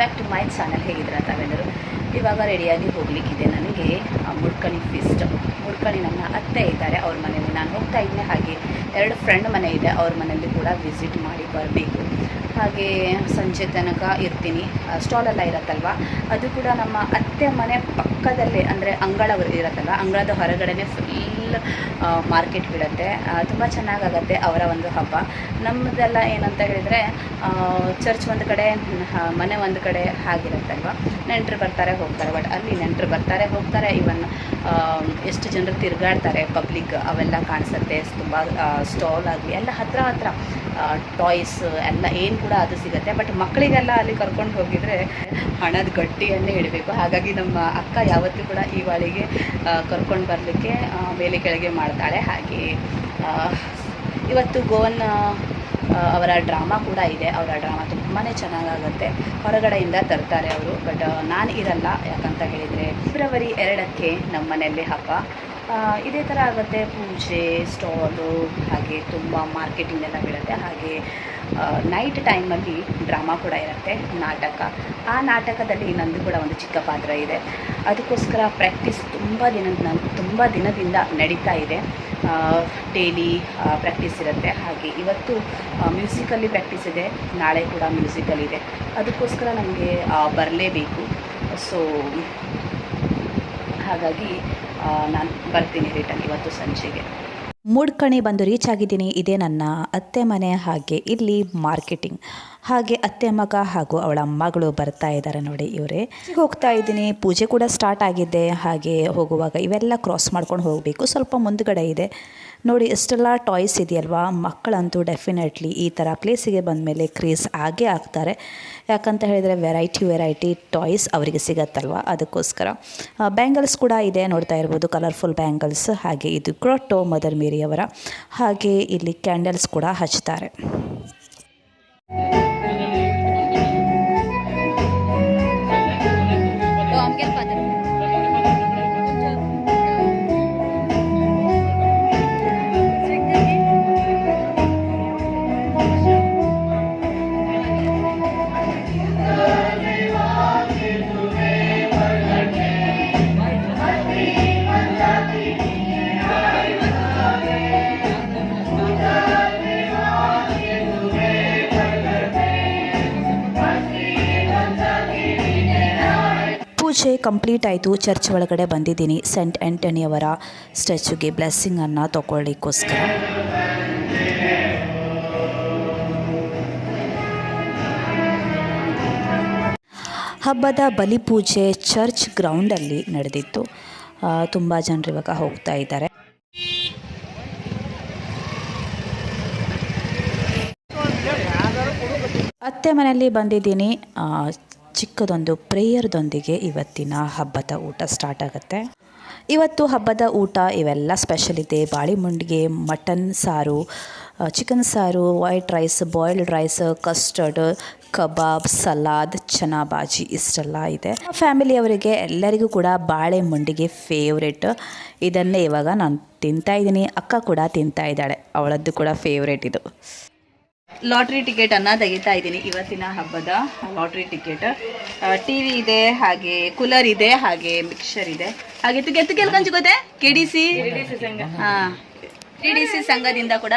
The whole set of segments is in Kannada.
ಬ್ಯಾಕ್ ಟು ಮೈ ಚಾನಲ್ ಹೇಗಿದ್ದೀರಾ ತಾವೆಲ್ಲರೂ? ಇವಾಗ ರೆಡಿಯಾಗಿ ಹೋಗ್ಲಿಕ್ಕಿದೆ ನನಗೆ ಮುಡ್ಕಣಿ ಫೀಸ್ಟ್ ಮುಡ್ಕಣಿ ನನ್ನ ಅತ್ತೆ ಇದ್ದಾರೆ, ಅವ್ರ ಮನೆಯಲ್ಲಿ ನಾನು ಹೋಗ್ತಾ ಇದ್ದೆ. ಹಾಗೆ ಎರಡು ಫ್ರೆಂಡ್ ಮನೆ ಇದೆ, ಅವ್ರ ಮನೆಯಲ್ಲಿ ಕೂಡ ವಿಸಿಟ್ ಮಾಡಿ ಬರಬೇಕು. ಹಾಗೆ ಸಂಜೆ ತನಕ ಇರ್ತೀನಿ. ಸ್ಟಾಲೆಲ್ಲ ಇರತ್ತಲ್ವ? ಅದು ಕೂಡ ನಮ್ಮ ಅತ್ತೆ ಮನೆ ಪಕ್ಕದಲ್ಲೇ, ಅಂದರೆ ಅಂಗಳ ಇರತ್ತಲ್ಲ, ಅಂಗಳದ ಹೊರಗಡೆ ಫುಲ್ ಮಾರ್ಕೆಟ್ ಬೀಳುತ್ತೆ ತುಂಬ ಚೆನ್ನಾಗಾಗತ್ತೆ ಅವರ ಒಂದು ಹಬ್ಬ. ನಮ್ಮದೆಲ್ಲ ಏನಂತ ಹೇಳಿದರೆ ಚರ್ಚ್ ಒಂದು ಕಡೆ ಮನೆ ಒಂದು ಕಡೆ ಹಾಗಿರುತ್ತಲ್ವ ನೆಂಟರು ಬರ್ತಾರೆ, ಹೋಗ್ತಾರೆ. ಬಟ್ ಅಲ್ಲಿ ನೆಂಟರು ಬರ್ತಾರೆ, ಹೋಗ್ತಾರೆ. ಇವನ್ ಎಷ್ಟು ಜನರು ತಿರುಗಾಡ್ತಾರೆ ಪಬ್ಲಿಕ್ ಅವೆಲ್ಲ ಕಾಣಿಸುತ್ತೆ. ತುಂಬ ಸ್ಟಾಲ್ ಆಗಲಿ ಎಲ್ಲ ಹತ್ರ ಹತ್ರ ಟಾಯ್ಸ್ ಎಲ್ಲ ಏನು ಕೂಡ ಅದು ಸಿಗುತ್ತೆ. ಬಟ್ ಮಕ್ಕಳಿಗೆಲ್ಲ ಅಲ್ಲಿ ಕರ್ಕೊಂಡು ಹೋಗಿದರೆ ಹಣದ ಗಟ್ಟಿಯನ್ನೇ ಇಡಬೇಕು. ಹಾಗಾಗಿ ನಮ್ಮ ಅಕ್ಕ ಯಾವತ್ತೂ ಕೂಡ ಈ ವಾಳಿಗೆ ಕರ್ಕೊಂಡು ಬರಲಿಕ್ಕೆ ಮೇಲೆ ಕೆಳಗೆ ಮಾಡ್ತಾಳೆ. ಹಾಗೆ ಇವತ್ತು ಗೋವನ್ ಅವರ ಡ್ರಾಮಾ ಕೂಡ ಇದೆ. ಅವರ ಡ್ರಾಮಾ ತುಂಬಾ ಚೆನ್ನಾಗಾಗುತ್ತೆ. ಹೊರಗಡೆಯಿಂದ ತರ್ತಾರೆ ಅವರು. ಬಟ್ ನಾನು ಇರಲ್ಲ. ಯಾಕಂತ ಹೇಳಿದರೆ ಫೆಬ್ರವರಿ ಎರಡಕ್ಕೆ ನಮ್ಮ ಮನೆಯಲ್ಲಿ ಹಬ್ಬ ಇದೇ ಥರ ಆಗುತ್ತೆ. ಪೂಜೆ, ಸ್ಟಾಲು, ಹಾಗೆ ತುಂಬ ಮಾರ್ಕೆಟಿಂಗ್ ಎಲ್ಲ ಬೀಳುತ್ತೆ. ಹಾಗೆ ನೈಟ್ ಟೈಮಲ್ಲಿ ಡ್ರಾಮಾ ಕೂಡ ಇರುತ್ತೆ, ನಾಟಕ. ಆ ನಾಟಕದಲ್ಲಿ ನಂದು ಕೂಡ ಒಂದು ಚಿಕ್ಕ ಪಾತ್ರ ಇದೆ. ಅದಕ್ಕೋಸ್ಕರ ಪ್ರಾಕ್ಟೀಸ್ ತುಂಬ ದಿನದ ತುಂಬ ದಿನದಿಂದ ನಡೀತಾ ಇದೆ. ಡೈಲಿ ಪ್ರಾಕ್ಟೀಸ್ ಇರುತ್ತೆ. ಹಾಗೆ ಇವತ್ತು ಮ್ಯೂಸಿಕಲ್ಲಿ ಪ್ರಾಕ್ಟೀಸ್ ಇದೆ. ನಾಳೆ ಕೂಡ ಮ್ಯೂಸಿಕಲ್ ಇದೆ. ಅದಕ್ಕೋಸ್ಕರ ನನಗೆ ಬರಲೇಬೇಕು. ಸೊ ಹಾಗಾಗಿ ನಾನು ಬರ್ತೀನಿ ರಿಟರ್ನ್ ಇವತ್ತು ಸಂಜೆಗೆ. ಮೂಡ್ಕಣಿ ಬಂದು ರೀಚ್ ಆಗಿದ್ದೀನಿ, ಇದೇ ನನ್ನ ಅತ್ತೆ ಮನೆ ಹಾಗೆ ಇಲ್ಲಿ ಮಾರ್ಕೆಟಿಂಗ್ ಹಾಗೆ ಅತ್ತೆ ಮಗ ಹಾಗೂ ಅವಳ ಮಗಳು ಬರ್ತಾ ಇದ್ದಾರೆ ನೋಡಿ ಇವರೇ. ಹೋಗ್ತಾ ಇದ್ದೀನಿ, ಪೂಜೆ ಕೂಡ ಸ್ಟಾರ್ಟ್ ಆಗಿದೆ ಹಾಗೆ ಹೋಗುವಾಗ ಇವೆಲ್ಲ ಕ್ರಾಸ್ ಮಾಡ್ಕೊಂಡು ಹೋಗಬೇಕು. ಸ್ವಲ್ಪ ಮುಂದುಗಡೆ ಇದೆ. ನೋಡಿ, ಇಷ್ಟೆಲ್ಲ ಟಾಯ್ಸ್ ಇದೆಯಲ್ವಾ? ಮಕ್ಕಳಂತೂ ಡೆಫಿನೆಟ್ಲಿ ಈ ಥರ ಪ್ಲೇಸಿಗೆ ಬಂದಮೇಲೆ ಕ್ರೇಸ್ ಆಗೇ ಆಗ್ತಾರೆ. ಯಾಕಂತ ಹೇಳಿದರೆ ವೆರೈಟಿ ವೆರೈಟಿ ಟಾಯ್ಸ್ ಅವರಿಗೆ ಸಿಗತ್ತಲ್ವ? ಅದಕ್ಕೋಸ್ಕರ. ಬ್ಯಾಂಗಲ್ಸ್ ಕೂಡ ಇದೆ ನೋಡ್ತಾ ಇರ್ಬೋದು ಕಲರ್ಫುಲ್ ಬ್ಯಾಂಗಲ್ಸ್ ಹಾಗೆ ಇದು ಕ್ರೊಟ್ಟೋ ಮದರ್ ಮೇರಿಯವರ ಹಾಗೆ ಇಲ್ಲಿ ಕ್ಯಾಂಡಲ್ಸ್ ಕೂಡ ಹಚ್ತಾರೆ. ಕಂಪ್ಲೀಟ್ ಆಯಿತು. ಚರ್ಚ್ ಒಳಗಡೆ ಬಂದಿದ್ದೀನಿ. ಸೆಂಟ್ ಆ್ಯಂಟನಿಯವರ ಸ್ಟ್ಯಾಚ್ಯೂಗೆ ಬ್ಲೆಸ್ಸಿಂಗನ್ನು ತಗೊಳ್ಳಿಕ್ಕೋಸ್ಕರ. ಹಬ್ಬದ ಬಲಿಪೂಜೆ ಚರ್ಚ್ ಗ್ರೌಂಡಲ್ಲಿ ನಡೆದಿತ್ತು. ತುಂಬ ಜನರು ಇವಾಗ ಹೋಗ್ತಾ ಇದ್ದಾರೆ. ಅತ್ತೆ ಮನೆಯಲ್ಲಿ ಬಂದಿದ್ದೀನಿ. ಚಿಕ್ಕದೊಂದು ಪ್ರೇಯರ್ದೊಂದಿಗೆ ಇವತ್ತಿನ ಹಬ್ಬದ ಊಟ ಸ್ಟಾರ್ಟ್ ಆಗುತ್ತೆ. ಇವತ್ತು ಹಬ್ಬದ ಊಟ ಇವೆಲ್ಲ ಸ್ಪೆಷಲ್ ಇದೆ. ಬಾಳೆಮುಂಡಿಗೆ ಮಟನ್ ಸಾರು ಚಿಕನ್ ಸಾರು white rice boiled rice custard kebab salad chana bhaji ಇಷ್ಟೆಲ್ಲ ಇದೆ. ಫ್ಯಾಮಿಲಿಯವರಿಗೆ ಎಲ್ಲರಿಗೂ ಕೂಡ ಬಾಳೆ ಮುಂಡಿಗೆ ಫೇವ್ರೆಟ್ ಇದನ್ನೇ ಇವಾಗ ನಾನು ತಿಂತಾ ಇದ್ದೀನಿ. ಅಕ್ಕ ಕೂಡ ತಿಂತಾ ಇದ್ದಾಳೆ. ಅವಳದ್ದು ಕೂಡ ಫೇವ್ರೇಟ್ ಇದು. ಲಾಟ್ರಿ ಟಿಕೆಟ್ ಅನ್ನ ತೆಗಿತಾ ಇದ್ದೀನಿ ಇವತ್ತಿನ ಹಬ್ಬದ ಲಾಟ್ರಿ ಟಿಕೆಟ್. ಟಿವಿ ಇದೆ ಹಾಗೆ ಕೂಲರ್ ಇದೆ ಹಾಗೆ ಮಿಕ್ಸರ್ ಇದೆ. ಹಾಗೆ ತುಗೆ ಎತ್ತು ಕೆಲ್ಕೊಂಡ್ K D C T D C ಸಂಘದಿಂದ ಕೂಡ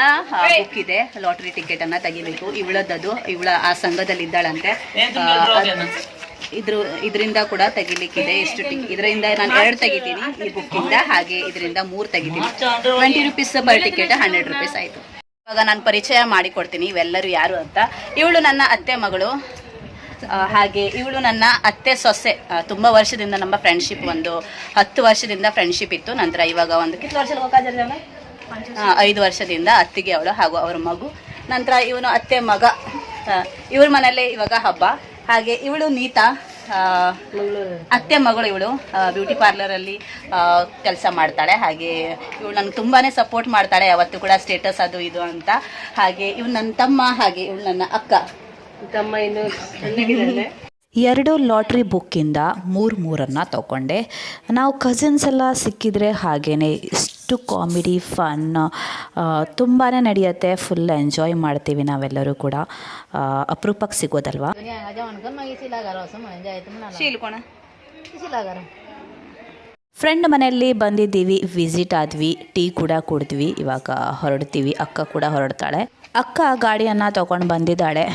ಬುಕ್ ಇದೆ. ಲಾಟ್ರಿ ಟಿಕೆಟ್ ಅನ್ನ ತೆಗಿಬೇಕು. ಇವಳದ್ದು ಇವಳ ಆ ಸಂಘದಲ್ಲಿ ಇದ್ದಾಳಂತೆ ಆ, ಅದ್- ಇದ್ರ ಇದರಿಂದ ಕೂಡ ತೆಗಿಲಿಕ್ಕಿದೆ. ಎಷ್ಟು ಟಿ ಇದರಿಂದ ನಾನು ಎರಡು ತೆಗಿತೀನಿ ಈ ಬುಕ್ಕಿಂದ ಹಾಗೆ ಇದರಿಂದ ಮೂರು ತೆಗಿತೀನಿ. Twenty rupees per ticket hundred rupees ಆಯಿತು. ಇವಾಗ ನಾನು ಪರಿಚಯ ಮಾಡಿಕೊಡ್ತೀನಿ ಇವೆಲ್ಲರೂ ಯಾರು ಅಂತ. ಇವಳು ನನ್ನ ಅತ್ತೆ ಮಗಳು. ಹಾಗೆ ಇವಳು ನನ್ನ ಅತ್ತೆ ಸೊಸೆ. ತುಂಬ ವರ್ಷದಿಂದ ನಮ್ಮ ಫ್ರೆಂಡ್ಶಿಪ್ ಒಂದು ಹತ್ತು ವರ್ಷದಿಂದ ಫ್ರೆಂಡ್ಶಿಪ್ ಇತ್ತು. ನಂತರ ಇವಾಗ ಒಂದು ಕಿತ್ತು ವರ್ಷ ಹೋಗಾಜಲ್ಲ ಐದು ವರ್ಷದಿಂದ ಅತ್ತಿಗೆ ಅವಳು ಹಾಗೂ ಅವರ ಮಗು. ನಂತರ ಇವನು ಅತ್ತೆ ಮಗ. ಇವ್ರ ಮನೇಲಿ ಇವಾಗ ಹಬ್ಬ. ಹಾಗೆ ಇವಳು ನೀತಾ. ಅತ್ತೆ ಮಗಳು ಇವಳು ಬ್ಯೂಟಿ ಪಾರ್ಲರಲ್ಲಿ ಕೆಲಸ ಮಾಡ್ತಾಳೆ. ಹಾಗೆ ಇವಳು ನನಗೆ ತುಂಬಾನೇ ಸಪೋರ್ಟ್ ಮಾಡ್ತಾಳೆ. ಯಾವತ್ತು ಕೂಡ ಸ್ಟೇಟಸ್ ಅದು ಇದು ಅಂತ. ಹಾಗೆ ಇವಳು ನನ್ನ ತಮ್ಮ ಹಾಗೆ ಇವಳು ನನ್ನ ಅಕ್ಕ. ತಮ್ಮ ಇನ್ನು ಎರಡು ಲಾಟ್ರಿ ಬುಕ್ಕಿಂದ ಮೂರು ಮೂರನ್ನು ತಗೊಂಡೆ. ನಾವು ಕಸಿನ್ಸ್ ಎಲ್ಲ ಸಿಕ್ಕಿದರೆ ಹಾಗೇ ಇಷ್ಟು ಕಾಮಿಡಿ ಫನ್ ತುಂಬಾ ನಡೆಯುತ್ತೆ. ಫುಲ್ ಎಂಜಾಯ್ ಮಾಡ್ತೀವಿ ನಾವೆಲ್ಲರೂ ಕೂಡ. ಅಪರೂಪಕ್ಕೆ ಸಿಗೋದಲ್ವಾ? ಫ್ರೆಂಡ್ ಮನೆಯಲ್ಲಿ. ಬಂದಿದ್ದೀವಿ ವಿಸಿಟ್ ಆದ್ವಿ ಟೀ ಕೂಡ ಕುಡಿದ್ವಿ ಇವಾಗ ಹೊರಡ್ತೀವಿ. ಅಕ್ಕ ಕೂಡ ಹೊರಡ್ತಾಳೆ. ಅಕ್ಕ ಗಾಡಿಯನ್ನು ತೊಗೊಂಡು ಬಂದಿದ್ದಾಳೆ.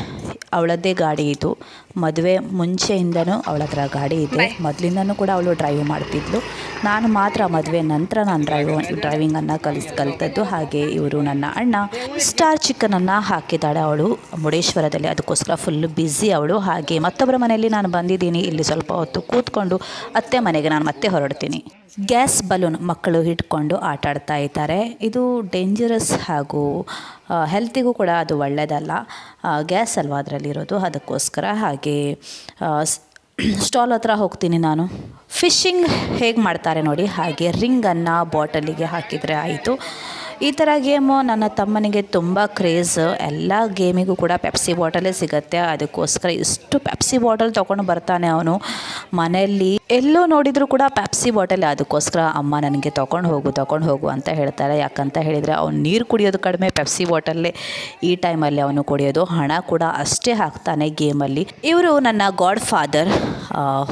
ಅವಳದ್ದೇ ಗಾಡಿ ಇದು. ಮದುವೆ ಮುಂಚೆಯಿಂದನೂ ಅವಳ ಹತ್ರ ಗಾಡಿ ಇದೆ. ಮೊದಲಿಂದನೂ ಕೂಡ ಅವಳು ಡ್ರೈವ್ ಮಾಡ್ತಿದ್ಲು. ನಾನು ಮಾತ್ರ ಮದುವೆ ನಂತರ ನಾನು ಡ್ರೈವ್ ಡ್ರೈವಿಂಗನ್ನು ಕಲಿಸ್ ಕಲಿತದ್ದು ಹಾಗೆ ಇವರು ನನ್ನ ಅಣ್ಣ. ಸ್ಟಾರ್ ಚಿಕನನ್ನು ಹಾಕಿದ್ದಾಳೆ ಅವಳು ಮುಡೇಶ್ವರದಲ್ಲಿ ಅದಕ್ಕೋಸ್ಕರ ಫುಲ್ ಬ್ಯುಸಿ ಅವಳು ಹಾಗೆ. ಮತ್ತೊಬ್ಬರ ಮನೆಯಲ್ಲಿ ನಾನು ಬಂದಿದ್ದೀನಿ. ಇಲ್ಲಿ ಸ್ವಲ್ಪ ಹೊತ್ತು ಕೂತ್ಕೊಂಡು ಅತ್ತೆ ಮನೆಗೆ ನಾನು ಮತ್ತೆ ಹೊರಡ್ತೀನಿ. ಗ್ಯಾಸ್ ಬಲೂನ್ ಮಕ್ಕಳು ಹಿಡ್ಕೊಂಡು ಆಟ ಆಡ್ತಾ ಇದ್ದಾರೆ. ಇದು ಡೇಂಜರಸ್ ಹಾಗೂ ಹೆಲ್ತಿಗೂ ಕೂಡ ಅದು ಒಳ್ಳೆಯದಲ್ಲ ಗ್ಯಾಸ್ ಅಲ್ವಾ ಅದರಲ್ಲಿರೋದು? ಅದಕ್ಕೋಸ್ಕರ ಹಾಗೆ ಸ್ಟಾಲ್ ಹತ್ರ ಹೋಗ್ತೀನಿ ನಾನು. ಫಿಶಿಂಗ್ ಹೇಗೆ ಮಾಡ್ತಾರೆ ನೋಡಿ? ಹಾಗೆ ರಿಂಗನ್ನು ಬಾಟಲಿಗೆ ಹಾಕಿದರೆ ಆಯಿತು. ಈ ಥರ ಗೇಮು ನನ್ನ ತಮ್ಮನಿಗೆ ತುಂಬ ಕ್ರೇಜ್. ಎಲ್ಲ ಗೇಮಿಗೂ ಕೂಡ ಪೆಪ್ಸಿ ಬಾಟಲೇ ಸಿಗುತ್ತೆ. ಅದಕ್ಕೋಸ್ಕರ ಇಷ್ಟು ಪೆಪ್ಸಿ ಬಾಟಲ್ ತೊಗೊಂಡು ಬರ್ತಾನೆ ಅವನು. ಮನೆಯಲ್ಲಿ ಎಲ್ಲೂ ನೋಡಿದರೂ ಕೂಡ ಪೆಪ್ಸಿ ಬಾಟಲ್ ಅದಕ್ಕೋಸ್ಕರ ಅಮ್ಮ ನನಗೆ ತೊಗೊಂಡು ಹೋಗು ತೊಗೊಂಡು ಹೋಗು ಅಂತ ಹೇಳ್ತಾರೆ. ಯಾಕಂತ ಹೇಳಿದರೆ ಅವ್ನು ನೀರು ಕುಡಿಯೋದು ಕಡಿಮೆ ಪೆಪ್ಸಿ ಬಾಟಲ್ಲೇ ಈ ಟೈಮಲ್ಲಿ ಅವನು ಕುಡಿಯೋದು. ಹಣ ಕೂಡ ಅಷ್ಟೇ ಹಾಕ್ತಾನೆ ಗೇಮಲ್ಲಿ. ಇವರು ನನ್ನ ಗಾಡ್ ಫಾದರ್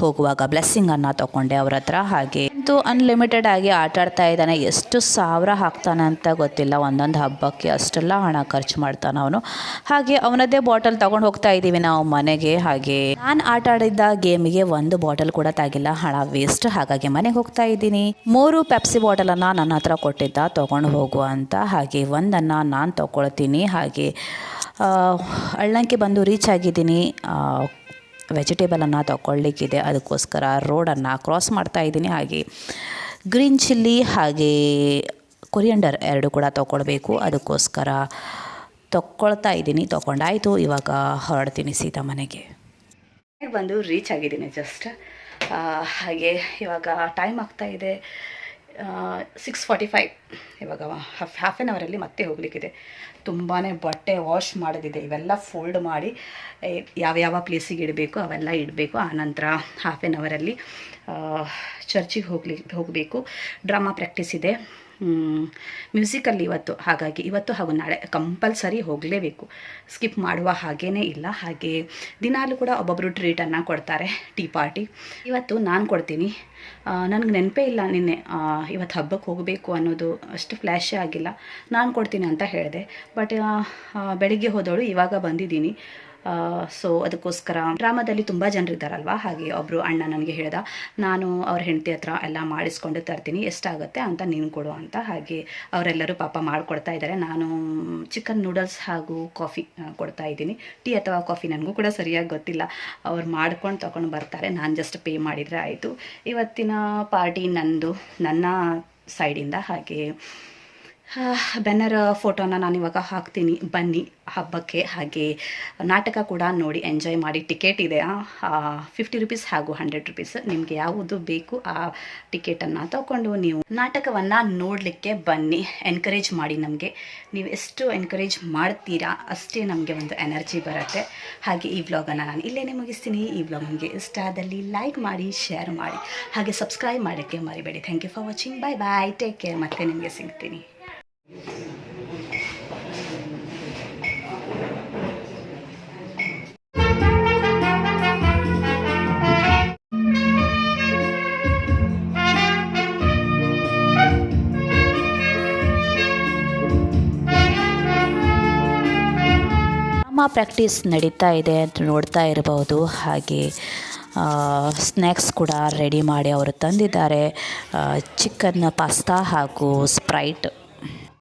ಹೋಗುವಾಗ ಬ್ಲೆಸ್ಸಿಂಗನ್ನು ತೊಗೊಂಡೆ ಅವರ ಹತ್ರ. ಹಾಗೆ ಅಂತೂ ಅನ್ಲಿಮಿಟೆಡ್ ಆಗಿ ಆಟ ಆಡ್ತಾ ಇದ್ದಾನೆ. ಎಷ್ಟು ಸಾವಿರ ಹಾಕ್ತಾನೆ ಅಂತ ಗೊತ್ತಿಲ್ಲ. ಒಂದೊಂದು ಹಬ್ಬಕ್ಕೆ ಅಷ್ಟೆಲ್ಲ ಹಣ ಖರ್ಚು ಮಾಡ್ತಾನೆ ಅವನು. ಹಾಗೆ ಅವನದೇ ಬಾಟಲ್ ತಗೊಂಡು ಹೋಗ್ತಾ ಇದ್ದೀವಿ ನಾವು ಮನೆಗೆ. ಹಾಗೆ ನಾನು ಆಟ ಆಡಿದ್ದ ಗೇಮಿಗೆ ಒಂದು ಬಾಟಲ್ ಕೂಡ ತಾಗಿಲ್ಲ. ಹಣ ವೇಸ್ಟ್ ಹಾಗಾಗಿ ಮನೆಗೆ ಹೋಗ್ತಾ ಇದ್ದೀನಿ. ಮೂರು ಪೆಪ್ಸಿ ಬಾಟಲನ್ನು ನನ್ನ ಹತ್ರ ಕೊಟ್ಟಿದ್ದ. ತಗೊಂಡು ಹೋಗು ಅಂತ. ಹಾಗೆ ಒಂದನ್ನು ನಾನು ತಗೊಳ್ತೀನಿ. ಹಾಗೆ ಅಳ್ಳಂಕೆ ಬಂದು ರೀಚ್ ಆಗಿದ್ದೀನಿ. ವೆಜಿಟೇಬಲನ್ನು ತಗೊಳ್ಳಿಕ್ಕಿದೆ. ಅದಕ್ಕೋಸ್ಕರ ರೋಡನ್ನು ಕ್ರಾಸ್ ಮಾಡ್ತಾ ಇದ್ದೀನಿ. ಹಾಗೆ ಗ್ರೀನ್ ಚಿಲ್ಲಿ ಹಾಗೆ ಕೊರಿಯಂಡರ್ ಎರಡು ಕೂಡ ತೊಗೊಳ್ಬೇಕು. ಅದಕ್ಕೋಸ್ಕರ ತೊಗೊಳ್ತಾ ಇದ್ದೀನಿ. ತೊಗೊಂಡಾಯಿತು. ಇವಾಗ ಹೊರಡ್ತೀನಿ ಸೀತಾ ಮನೆಗೆ. ಬಂದು ರೀಚ್ ಆಗಿದ್ದೀನಿ ಜಸ್ಟ್ ಹಾಗೆ ಇವಾಗ ಟೈಮ್ ಆಗ್ತಾ ಇದೆ. ಸಿಕ್ಸ್ ಫಾರ್ಟಿ ಫೈವ್ ಇವಾಗ ಹಾಫ್ ಹಾಫ್ ಆನ್ ಅವರಲ್ಲಿ ಮತ್ತೆ ಹೋಗಲಿಕ್ಕಿದೆ. ತುಂಬಾ ಬಟ್ಟೆ ವಾಶ್ ಮಾಡೋದಿದೆ. ಇವೆಲ್ಲ ಫೋಲ್ಡ್ ಮಾಡಿ ಯಾವ್ಯಾವ ಪ್ಲೇಸಿಗೆ ಇಡಬೇಕು, ಅವೆಲ್ಲ ಇಡಬೇಕು. ಆನಂತರ ಹಾಫ್ ಆನ್ ಅವರಲ್ಲಿ ಚರ್ಚಿಗೆ ಹೋಗ್ಲಿ, ಹೋಗಬೇಕು. ಡ್ರಾಮಾ ಪ್ರಾಕ್ಟೀಸ್ ಇದೆ. ಮ್ಯೂಸಿಕಲ್ಲಿ ಇವತ್ತು, ಹಾಗಾಗಿ ಇವತ್ತು ಹಾಗೂ ನಾಳೆ ಕಂಪಲ್ಸರಿ ಹೋಗಲೇಬೇಕು. ಸ್ಕಿಪ್ ಮಾಡುವ ಹಾಗೇ ಇಲ್ಲ. ಹಾಗೆ ದಿನಾಲೂ ಕೂಡ ಒಬ್ಬೊಬ್ಬರು ಟ್ರೀಟನ್ನು ಕೊಡ್ತಾರೆ ಟೀ ಪಾರ್ಟಿ ಇವತ್ತು ನಾನು ಕೊಡ್ತೀನಿ. ನನಗೆ ನೆನಪೇ ಇಲ್ಲ ನಿನ್ನೆ ಇವತ್ತು ಹಬ್ಬಕ್ಕೆ ಹೋಗಬೇಕು ಅನ್ನೋದು ಅಷ್ಟು ಫ್ಲ್ಯಾಶೇ ಆಗಿಲ್ಲ. ನಾನು ಕೊಡ್ತೀನಿ ಅಂತ ಹೇಳಿದೆ. ಬಟ್ ಬೆಳಿಗ್ಗೆ ಹೋದವಳು ಇವಾಗ ಬಂದಿದ್ದೀನಿ. ಸೊ ಅದಕ್ಕೋಸ್ಕರ ಡ್ರಾಮಾದಲ್ಲಿ ತುಂಬ ಇದ್ದಾರಲ್ವಾ ಹಾಗೆ ಒಬ್ಬರು ಅಣ್ಣ ನನಗೆ ಹೇಳ್ದ, ನಾನು ಅವ್ರ ಹೆಂಡತಿ ಹತ್ರ ಎಲ್ಲ ಮಾಡಿಸ್ಕೊಂಡು ತರ್ತೀನಿ, ಎಷ್ಟಾಗುತ್ತೆ ಅಂತ ನೀನು ಕೊಡು ಅಂತ. ಹಾಗೆ ಅವರೆಲ್ಲರೂ ಪಾಪ ಮಾಡಿಕೊಡ್ತಾ ಇದ್ದಾರೆ. ನಾನು ಚಿಕನ್ ನೂಡಲ್ಸ್ ಹಾಗೂ ಕಾಫಿ ಕೊಡ್ತಾ ಇದ್ದೀನಿ. ಟೀ ಅಥವಾ ಕಾಫಿ ನನಗೂ ಕೂಡ ಸರಿಯಾಗಿ ಗೊತ್ತಿಲ್ಲ. ಅವ್ರು ಮಾಡ್ಕೊಂಡು ತೊಗೊಂಡು ಬರ್ತಾರೆ. ನಾನು ಜಸ್ಟ್ ಪೇ ಮಾಡಿದರೆ ಆಯಿತು. ಇವತ್ತಿನ ಪಾರ್ಟಿ ನಂದು, ನನ್ನ ಸೈಡಿಂದ ಹಾಗೆ ಬ್ಯಾನರ್, ಫೋಟೋನ ನಾನು ಇವಾಗ ಹಾಕ್ತೀನಿ. ಬನ್ನಿ. ಹಬ್ಬಕ್ಕೆ ಹಾಗೆ ನಾಟಕ ಕೂಡ ನೋಡಿ ಎಂಜಾಯ್ ಮಾಡಿ. ಟಿಕೆಟ್ ಇದೆ. ಫಿಫ್ಟಿ ರುಪೀಸ್ ಹಾಗೂ ಹಂಡ್ರೆಡ್ ರುಪೀಸ್ ನಿಮಗೆ ಯಾವುದು ಬೇಕು ಆ ಟಿಕೆಟನ್ನು ತಗೊಂಡು ನೀವು ನಾಟಕವನ್ನು ನೋಡಲಿಕ್ಕೆ ಬನ್ನಿ. ಎನ್ಕರೇಜ್ ಮಾಡಿ ನಮಗೆ. ನೀವು ಎಷ್ಟು ಎನ್ಕರೇಜ್ ಮಾಡ್ತೀರಾ ಅಷ್ಟೇ ನಮಗೆ ಒಂದು ಎನರ್ಜಿ ಬರುತ್ತೆ. ಹಾಗೆ ಈ ವ್ಲಾಗನ್ನು ನಾನು ಇಲ್ಲೇ ಮುಗಿಸ್ತೀನಿ ಈ ವ್ಲಾಗ್ ನಿಮಗೆ ಇಷ್ಟ ಆದಲ್ಲಿ ಲೈಕ್ ಮಾಡಿ ಶೇರ್ ಮಾಡಿ. ಹಾಗೆ ಸಬ್ಸ್ಕ್ರೈಬ್ ಮಾಡೋಕ್ಕೆ ಮರಿಬೇಡಿ. Thank you for watching bye bye take care ಮತ್ತೆ ನಿಮಗೆ ಸಿಗ್ತೀನಿ. ಡ್ರಾಮಾ ಪ್ರಾಕ್ಟೀಸ್ ನಡೀತಾ ಇದೆ ಅಂತ ನೋಡ್ತಾ ಇರಬಹುದು ಹಾಗೆ ಸ್ನ್ಯಾಕ್ಸ್ ಕೂಡ ರೆಡಿ ಮಾಡಿ ಅವರು ತಂದಿದ್ದಾರೆ. ಚಿಕನ್ ಪಾಸ್ತಾ ಹಾಗೂ ಸ್ಪ್ರೈಟ್